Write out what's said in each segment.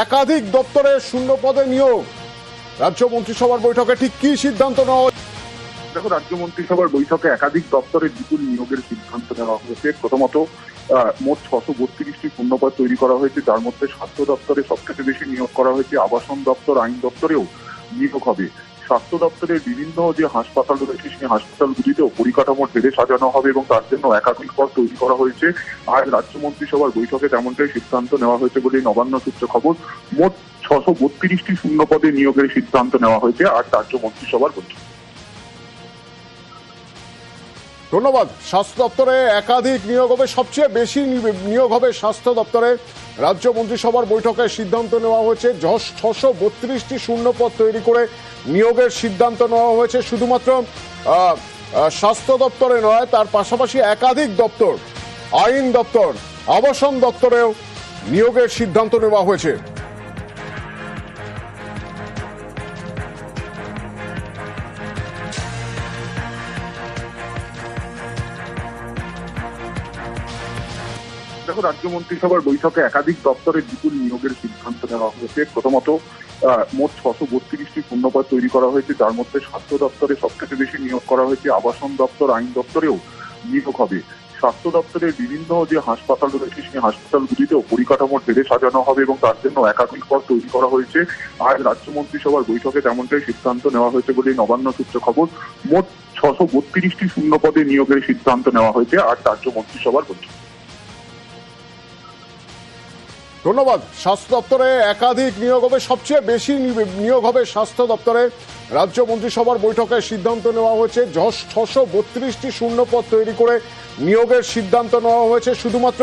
একাধিক দপ্তরে শূন্য পদে নিয়োগ। রাজ্য মন্ত্রিসভার বৈঠকে ঠিক কি সিদ্ধান্ত নেওয়া? দেখো, রাজ্য মন্ত্রিসভার বৈঠকে একাধিক দপ্তরের বিপুল নিয়োগের সিদ্ধান্ত নেওয়া হয়েছে। প্রথমত মোট ছশো বত্রিশটি পূর্ণপদ তৈরি করা হয়েছে, যার মধ্যে স্বাস্থ্য দপ্তরে সবথেকে বেশি নিয়োগ করা হয়েছে, আবাসন দপ্তর, আইন দপ্তরেও নিয়োগ হবে। স্বাস্থ্য দপ্তরের বিভিন্ন যে হাসপাতাল রয়েছে, সেই হাসপাতালগুলিতেও পরিকাঠামো ঢেলে সাজানো হবে এবং তার জন্য একাধিক পদ তৈরি করা হয়েছে। আজ রাজ্য মন্ত্রিসভার বৈঠকে তেমনটাই সিদ্ধান্ত নেওয়া হয়েছে বলে নবান্ন সূত্রে খবর। মোট ছশো বত্রিশটি শূন্য পদে নিয়োগের সিদ্ধান্ত নেওয়া হয়েছে আজ রাজ্য মন্ত্রিসভার বৈঠকে। ধন্যবাদ। স্বাস্থ্য দপ্তরে একাধিক নিয়োগ হবে। সবচেয়ে বেশি নিয়োগ হবে স্বাস্থ্য দপ্তরে রাজ্য মন্ত্রিসভার বৈঠকে সিদ্ধান্ত নেওয়া হয়েছে ছশো বত্রিশটি শূন্যপদ তৈরি করে নিয়োগের সিদ্ধান্ত নেওয়া হয়েছে। শুধুমাত্র স্বাস্থ্য দপ্তরে নয়, তার পাশাপাশি একাধিক দপ্তর, আইন দপ্তর, আবাসন দপ্তরেও নিয়োগের সিদ্ধান্ত নেওয়া হয়েছে। দেখো রাজ্য মন্ত্রিসভার বৈঠকে একাধিক দপ্তরের বিপুল নিয়োগের সিদ্ধান্ত নেওয়া হয়েছে। প্রথমত মোট ছশো বত্রিশটি শূন্যপদ তৈরি করা হয়েছে, যার মধ্যে স্বাস্থ্য দপ্তরে সবথেকে বেশি নিয়োগ করা হয়েছে, আবাসন দপ্তর, আইন দপ্তরেও নিয়োগ হবে। স্বাস্থ্য দপ্তরের বিভিন্ন যে হাসপাতাল রয়েছে, সেই হাসপাতালগুলিতেও পরিকাঠামো ঢেলে সাজানো হবে এবং তার জন্য একাধিক পদ তৈরি করা হয়েছে। আজ রাজ্য মন্ত্রিসভার বৈঠকে তেমনটাই সিদ্ধান্ত নেওয়া হয়েছে বলে নবান্ন সূত্রে খবর। মোট ছশো বত্রিশটি শূন্য পদে নিয়োগের সিদ্ধান্ত নেওয়া হয়েছে আর রাজ্য মন্ত্রিসভার বৈঠকে। ধন্যবাদ। স্বাস্থ্য দপ্তরে একাধিক নিয়োগ হবে, সবচেয়ে বেশি নিয়োগ হবে স্বাস্থ্য দপ্তরে। রাজ্য মন্ত্রিসভার বৈঠকে সিদ্ধান্ত নেওয়া হয়েছে ছশো বত্রিশটি শূন্য পদ তৈরি করে নিয়োগের সিদ্ধান্ত নেওয়া হয়েছে। শুধুমাত্র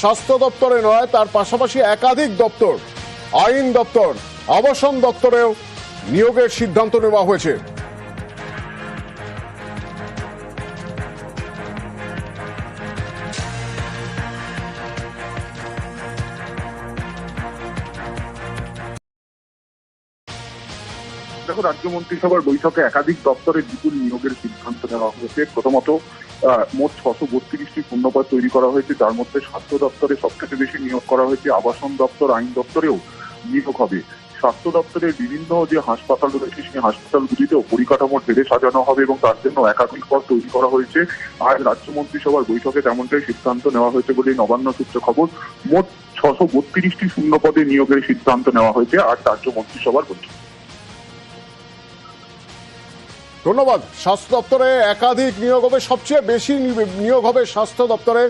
স্বাস্থ্য দপ্তরে নয়, তার পাশাপাশি একাধিক দপ্তর, আইন দপ্তর, আবাসন দপ্তরেও নিয়োগের সিদ্ধান্ত নেওয়া হয়েছে। দেখো রাজ্য মন্ত্রিসভার বৈঠকে একাধিক দপ্তরের বিপুল নিয়োগের সিদ্ধান্ত নেওয়া হয়েছে। প্রথমত মোট ছশো বত্রিশটি শূন্যপদ তৈরি করা হয়েছে, যার মধ্যে স্বাস্থ্য দপ্তরে সবথেকে বেশি নিয়োগ করা হয়েছে, আবাসন দপ্তর, আইন দপ্তরেও নিয়োগ হবে। স্বাস্থ্য দপ্তরের বিভিন্ন যে হাসপাতাল রয়েছে, সেই হাসপাতালগুলিতেও পরিকাঠামো ঢেলে সাজানো হবে এবং তার জন্য একাধিক পদ তৈরি করা হয়েছে। আজ রাজ্য মন্ত্রিসভার বৈঠকে তেমনটাই সিদ্ধান্ত নেওয়া হয়েছে বলে নবান্ন সূত্রে খবর। মোট ছশো বত্রিশটি শূন্য পদে নিয়োগের সিদ্ধান্ত নেওয়া হয়েছে আজ রাজ্য মন্ত্রিসভার বৈঠকে। ধন্যবাদ। স্বাস্থ্য দপ্তরে একাধিক নিয়োগ হবে। সবচেয়ে বেশি নিয়োগ হবে স্বাস্থ্য দপ্তরে।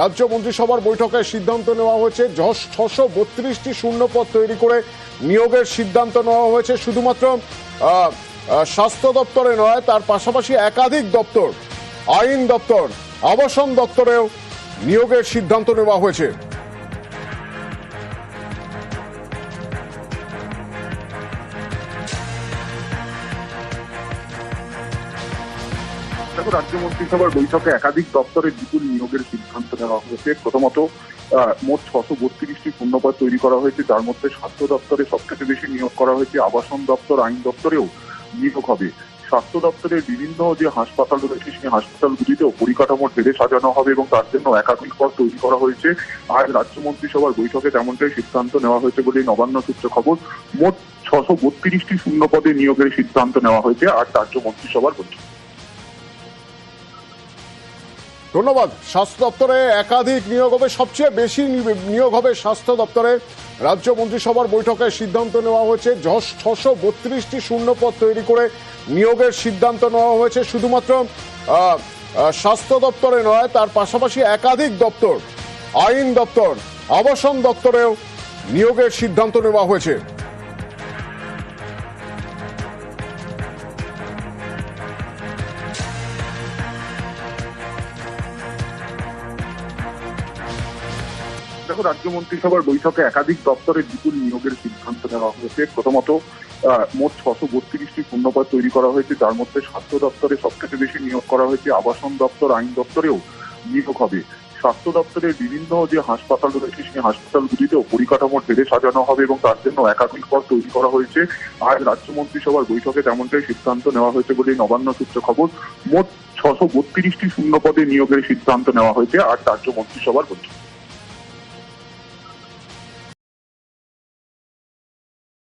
রাজ্য মন্ত্রিসভার বৈঠকে সিদ্ধান্ত নেওয়া হয়েছে ছশো বত্রিশটি শূন্য পদ তৈরি করে নিয়োগের সিদ্ধান্ত নেওয়া হয়েছে। শুধুমাত্র স্বাস্থ্য দপ্তরে নয়, তার পাশাপাশি একাধিক দপ্তর, আইন দপ্তর, আবাসন দপ্তরেও নিয়োগের সিদ্ধান্ত নেওয়া হয়েছে। দেখো রাজ্য মন্ত্রিসভার বৈঠকে একাধিক দপ্তরের বিপুল নিয়োগের সিদ্ধান্ত নেওয়া হয়েছে। প্রথমত মোট ছশো বত্রিশটি শূন্যপদ তৈরি করা হয়েছে, যার মধ্যে স্বাস্থ্য দপ্তরে সবথেকে বেশি নিয়োগ করা হয়েছে, আবাসন দপ্তর, আইন দপ্তরেও নিয়োগ হবে। স্বাস্থ্য দপ্তরের বিভিন্ন যে হাসপাতাল রয়েছে, সেই হাসপাতালগুলিতেও পরিকাঠামো ঢেলে সাজানো হবে এবং তার জন্য একাধিক পদ তৈরি করা হয়েছে। আজ রাজ্য মন্ত্রিসভার বৈঠকে তেমনটাই সিদ্ধান্ত নেওয়া হয়েছে বলে নবান্ন সূত্রে খবর, মোট ছশো বত্রিশটি শূন্য পদে নিয়োগের সিদ্ধান্ত নেওয়া হয়েছে আজ রাজ্য মন্ত্রিসভার বৈঠকে। ধন্যবাদ। স্বাস্থ্য দপ্তরে একাধিক নিয়োগ হবে, সবচেয়ে বেশি নিয়োগ হবে স্বাস্থ্য দপ্তরে। রাজ্য মন্ত্রিসভার বৈঠকে সিদ্ধান্ত নেওয়া হয়েছে ছশো বত্রিশটি শূন্য পদ তৈরি করে নিয়োগের সিদ্ধান্ত নেওয়া হয়েছে। শুধুমাত্র স্বাস্থ্য দপ্তরে নয়, তার পাশাপাশি একাধিক দপ্তর, আইন দপ্তর, আবাসন দপ্তরেও নিয়োগের সিদ্ধান্ত নেওয়া হয়েছে। দেখো রাজ্য মন্ত্রিসভার বৈঠকে একাধিক দপ্তরের বিপুল নিয়োগের সিদ্ধান্ত নেওয়া হয়েছে। প্রথমত মোট ছশো বত্রিশটি শূন্যপদ তৈরি করা হয়েছে, যার মধ্যে স্বাস্থ্য দপ্তরে সবথেকে বেশি নিয়োগ করা হয়েছে, আবাসন দপ্তর, আইন দপ্তরেও নিয়োগ হবে। স্বাস্থ্য দপ্তরের বিভিন্ন যে হাসপাতাল রয়েছে, সেই হাসপাতালগুলিতেও পরিকাঠামো ঢেলে সাজানো হবে এবং তার জন্য একাধিক পদ তৈরি করা হয়েছে। আজ রাজ্য মন্ত্রিসভার বৈঠকে তেমনটাই সিদ্ধান্ত নেওয়া হয়েছে বলে নবান্ন সূত্রে খবর। মোট ছশো বত্রিশটি শূন্য পদে নিয়োগের সিদ্ধান্ত নেওয়া হয়েছে আজ রাজ্য মন্ত্রিসভার বৈঠকে।